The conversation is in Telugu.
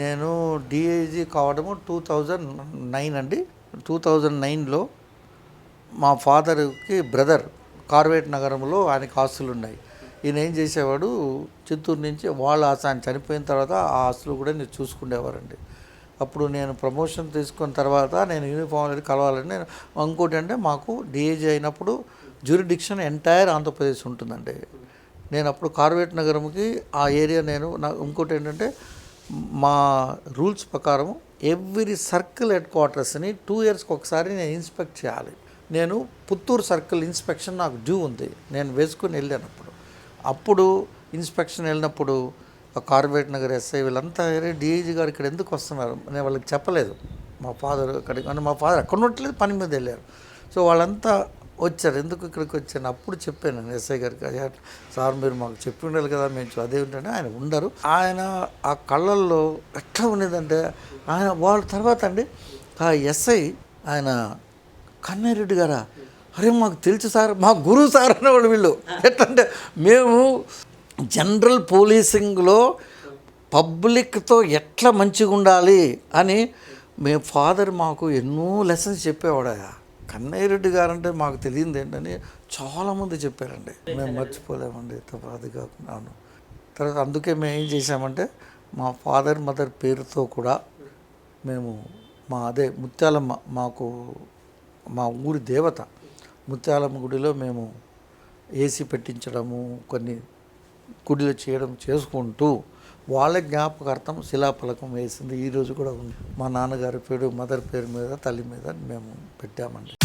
నేను డిఐజీ కావడము టూ థౌజండ్ నైన్ అండి. టూ థౌజండ్ నైన్లో మా ఫాదర్కి బ్రదర్ కార్వేట్ నగరంలో ఆయనకి ఆస్తులు ఉన్నాయి. ఈయన ఏం చేసేవాడు? చిత్తూరు నుంచి వాళ్ళ ఆశ ఆయన చనిపోయిన తర్వాత ఆ ఆస్తులు కూడా నేను చూసుకునేవారండి అప్పుడు నేను ప్రమోషన్ తీసుకున్న తర్వాత నేను యూనిఫామ్ అనేది కలవాలని నేను ఇంకోటి అంటే మాకు డిఏజీ అయినప్పుడు జ్యూరిడిక్షన్ ఎంటైర్ ఆంధ్రప్రదేశ్ ఉంటుందండి. నేను అప్పుడు కార్వేట్ నగరంకి ఆ ఏరియా నేను నా ఇంకోటి ఏంటంటే మా రూల్స్ ప్రకారం ఎవ్రీ సర్కిల్ హెడ్ క్వార్టర్స్ని టూ ఇయర్స్కి ఒకసారి నేను ఇన్స్పెక్ట్ చేయాలి. నేను పుత్తూరు సర్కిల్ ఇన్స్పెక్షన్ నాకు డ్యూ ఉంది. నేను వేసుకుని వెళ్ళాను అప్పుడు అప్పుడు ఇన్స్పెక్షన్ వెళ్ళినప్పుడు కార్బేట్ కార్పొరేట్ నగర్ ఎస్ఐ వీళ్ళంతా అరే డిఐజీ గారు ఇక్కడ ఎందుకు వస్తున్నారు? నేను వాళ్ళకి చెప్పలేదు. మా ఫాదర్ అక్కడికి అంటే మా ఫాదర్ అక్కడ ఉండట్లేదు పని మీద వెళ్ళారు. సో వాళ్ళంతా వచ్చారు. ఎందుకు ఇక్కడికి వచ్చాను? అప్పుడు చెప్పాను నేను ఎస్ఐ గారికి సార్ మీరు మాకు చెప్పి ఉండాలి కదా మేము అదే ఉంటే ఆయన ఉండరు. ఆయన ఆ కళ్ళల్లో ఎట్లా ఉండేదంటే ఆయన వాళ్ళ తర్వాత అండి ఆ ఎస్ఐ ఆయన కన్నారెడ్డి గారా? అరే మాకు తెలుసు సార్ మా గురువు సార్ అనేవాళ్ళు వీళ్ళు. ఎట్లంటే మేము జనరల్ పోలీసింగ్లో పబ్లిక్తో ఎట్లా మంచిగా ఉండాలి అని మేము ఫాదర్ మాకు ఎన్నో లెసన్స్ చెప్పేవాడయా కన్నయ్య రెడ్డి గారు అంటే మాకు తెలియదు ఏంటని చాలామంది చెప్పారండి. మేము మర్చిపోలేమండి తప్ప అది కాకుండా తర్వాత అందుకే మేము ఏం చేసామంటే మా ఫాదర్ మదర్ పేరుతో కూడా మేము మా అదే ముత్యాలమ్మ మాకు మా ఊరి దేవత ముత్యాలమ్మ గుడిలో మేము ఏసీ పెట్టించడము కొన్ని గుడిలో చేయడం చేసుకుంటూ వాళ్ళ జ్ఞాపకార్థం శిలాఫలకం వేసింది. ఈరోజు కూడా ఉంది. మా నాన్నగారి పేరు మదర్ పేరు మీద తల్లి మీద మేము పెట్టామండి.